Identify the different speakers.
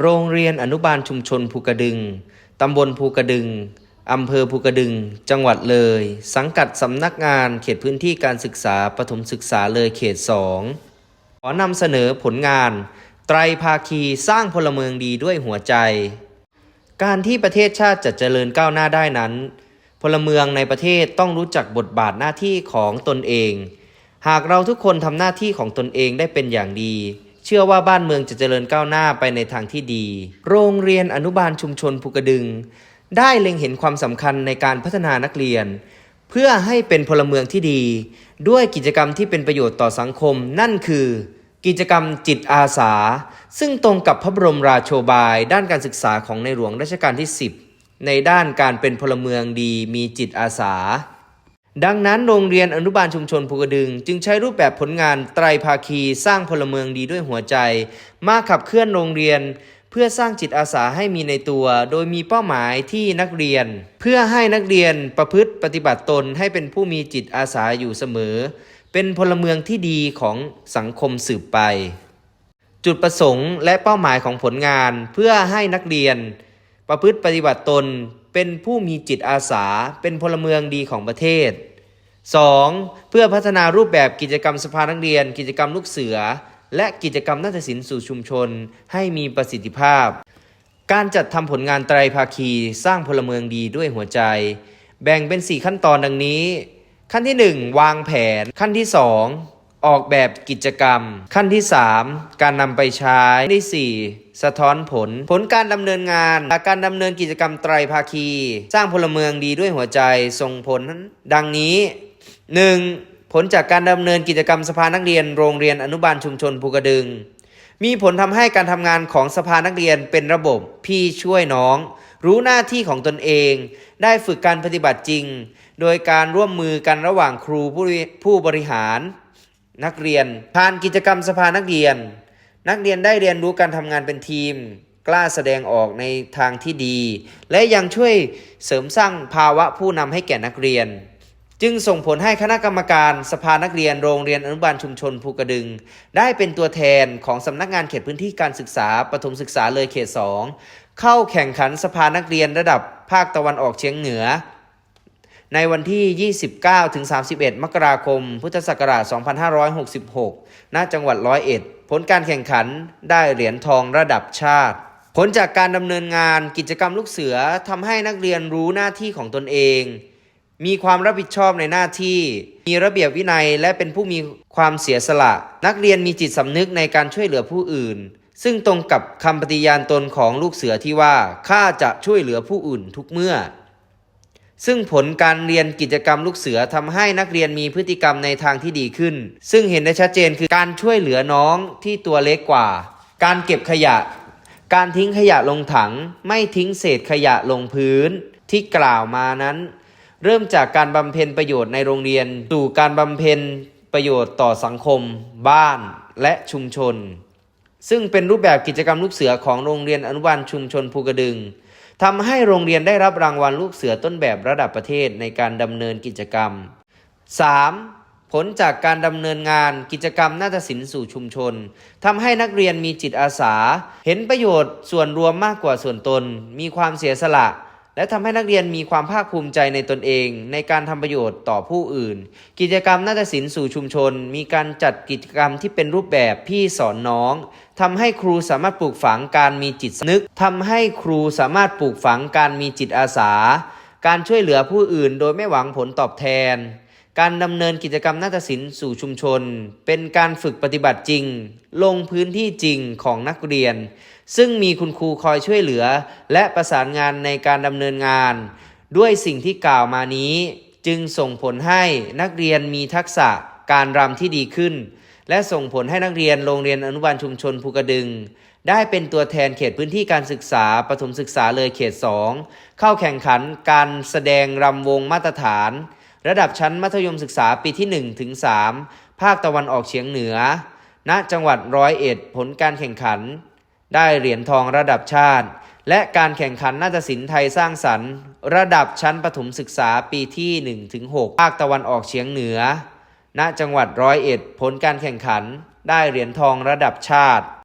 Speaker 1: โรงเรียนอนุบาลชุมชนภูกระดึง ตำบลภูกระดึง อำเภอภูกระดึง จังหวัดเลย สังกัดสำนักงานเขตพื้นที่การศึกษาปฐมศึกษาเลยเขต 2 ขอนำเสนอผลงาน ไตรภาคีสร้างพลเมืองดีด้วยหัวใจ การที่ประเทศชาติจะเจริญก้าวหน้าได้นั้น พลเมืองในประเทศต้องรู้จักบทบาทหน้าที่ของตนเอง หากเราทุกคนทำหน้าที่ของตนเองได้เป็นอย่างดี ชื่อว่าบ้านเมืองจะเจริญก้าวหน้าไปในทางที่ดี โรงเรียนอนุบาลชุมชนภูกระดึง ได้เล็งเห็นความสำคัญในการพัฒนานักเรียน เพื่อให้เป็นพลเมืองที่ดี ด้วยกิจกรรมที่เป็นประโยชน์ต่อสังคม นั่นคือ กิจกรรมจิตอาสา ซึ่งตรงกับพระบรมราโชบาย ด้านการศึกษาของในหลวงรัชกาลที่ 10 ในด้านการเป็นพลเมืองดีมีจิตอาสา ดังนั้นโรงเรียนอนุบาลชุมชนภูกระดึง จึงใช้รูปแบบผลงานไตรภาคี สร้างพลเมืองดีด้วยหัวใจ มาขับเคลื่อนโรงเรียน เพื่อสร้างจิตอาสาให้มีในตัว โดยมีเป้าหมายที่นักเรียน เพื่อให้นักเรียนประพฤติปฏิบัติตนให้เป็นผู้มีจิตอาสาอยู่เสมอ เป็นพลเมืองที่ดีของสังคมสืบไป จุดประสงค์และเป้าหมายของผลงานเพื่อให้นักเรียน ประพฤติปฏิบัติตนเป็นผู้มีจิตอาสาเป็นพลเมืองดีของประเทศ 2. เพื่อพัฒนารูปแบบกิจกรรมสภานักเรียน กิจกรรมลูกเสือ และกิจกรรมนาฏศิลป์สู่ชุมชน ให้มีประสิทธิภาพ การจัดทำผลงานไตรภาคีสร้างพลเมืองดีด้วยหัวใจ แบ่งเป็น 4 ขั้นตอนดังนี้ ขั้นที่ 1 วางแผน ขั้นที่ 2 ออกแบบกิจกรรม ขั้นที่ 3 การนำไปใช้ที่ 4 สะท้อนผล ผลการดำเนินงานจากการดำเนินกิจกรรมไตรภาคี สร้างพลเมืองดีด้วยหัวใจส่งผล ดังนี้ 1. ผลจากการดำเนินกิจกรรมสภานักเรียนโรงเรียนอนุบาลชุมชนภูกระดึง มีผลทำให้การทำงานของสภานักเรียนเป็นระบบพี่ช่วยน้อง รู้หน้าที่ของตนเอง ได้ฝึกการปฏิบัติจริง โดยการร่วมมือกันระหว่างครูผู้ผู้บริหาร นักเรียน ผ่านกิจกรรมสภานักเรียน นักเรียนได้เรียนรู้การทำงานเป็นทีม กล้าแสดงออกในทางที่ดี และยังช่วยเสริมสร้างภาวะผู้นำให้แก่นักเรียน จึงส่งผลให้คณะกรรมการสภานักเรียนโรงเรียนอนุบาลชุมชนภูกระดึง ได้เป็นตัวแทนของสำนักงานเขตพื้นที่การศึกษาปฐมศึกษาเลยเขต 2 เข้าแข่งขันสภานักเรียนระดับภาคตะวันออกเฉียงเหนือ ในวันที่ 29 ถึง 31 มกราคม พุทธศักราช 2566 ณ จังหวัดร้อยเอ็ด ผลการแข่งขันได้เหรียญทองระดับชาติ ผลจากการดำเนินงานกิจกรรมลูกเสือทำให้นักเรียนรู้หน้าที่ของตนเอง มีความรับผิดชอบในหน้าที่ มีระเบียบวินัยและเป็นผู้มีความเสียสละ นักเรียนมีจิตสำนึกในการช่วยเหลือผู้อื่น ซึ่งตรงกับคำปฏิญาณตนของลูกเสือที่ว่าข้าจะช่วยเหลือผู้อื่นทุกเมื่อ ซึ่งผลการเรียนกิจกรรมลูกเสือทำให้นักเรียนมีพฤติกรรมในทางที่ดีขึ้น ซึ่งเห็นได้ชัดเจนคือการช่วยเหลือน้องที่ตัวเล็กกว่า การเก็บขยะ การทิ้งขยะลงถัง ไม่ทิ้งเศษขยะลงพื้นที่กล่าวมานั้น เริ่มจากการบำเพ็ญประโยชน์ในโรงเรียนสู่การบำเพ็ญประโยชน์ต่อสังคม บ้านและชุมชน ซึ่งเป็นรูปแบบกิจกรรมลูกเสือของโรงเรียนอนุบาลชุมชนภูกระดึง ทำให้โรงเรียนได้รับรางวัลลูกเสือต้นแบบระดับประเทศในการดำเนินกิจกรรม 3. ผลจากการดำเนินงานกิจกรรมนาฏศิลป์สู่ชุมชนทำให้นักเรียนมีจิตอาสา เห็นประโยชน์ส่วนรวมมากกว่าส่วนตน มีความเสียสละ และทำให้นักเรียนมีความภาคภูมิใจในตนเอง ในการทำประโยชน์ต่อผู้อื่น กิจกรรมนาฏศิลป์สู่ชุมชน มีการจัดกิจกรรมที่เป็นรูปแบบพี่สอนน้องทำให้ครูสามารถปลูกฝังการมีจิตสำนึกทำให้ครูสามารถปลูกฝังการมีจิตอาสา การช่วยเหลือผู้อื่นโดยไม่หวังผลตอบแทน การดำเนินกิจกรรมนาฏศิลป์สู่ชุมชน เป็นการฝึกปฏิบัติจริง ลงพื้นที่จริงของนักเรียน ซึ่งมีคุณครูคอยช่วยเหลือ และประสานงานในการดำเนินงาน ด้วยสิ่งที่กล่าวมานี้ จึงส่งผลให้นักเรียนมีทักษะการรำที่ดีขึ้น และส่งผลให้นักเรียนโรงเรียนอนุบาลชุมชนภูกระดึง ได้เป็นตัวแทนเขตพื้นที่การศึกษาปฐมศึกษาเลยเขต 2 เข้าแข่งขันการแสดงรำวงมาตรฐาน ระดับชั้นมัธยมศึกษาปีที่ 1 ถึง 3 ภาคตะวันออกเฉียงเหนือ ณ จังหวัดร้อยเอ็ดผลการแข่งขัน ได้เหรียญทองระดับชาติ และการแข่งขันนาฏศิลป์ไทยสร้างสรรค์ ระดับชั้นประถมศึกษาปีที่1ถึง6ภาคตะวันออกเฉียงเหนือ ณ จังหวัดร้อยเอ็ดผลการแข่งขัน ได้เหรียญทองระดับชาติ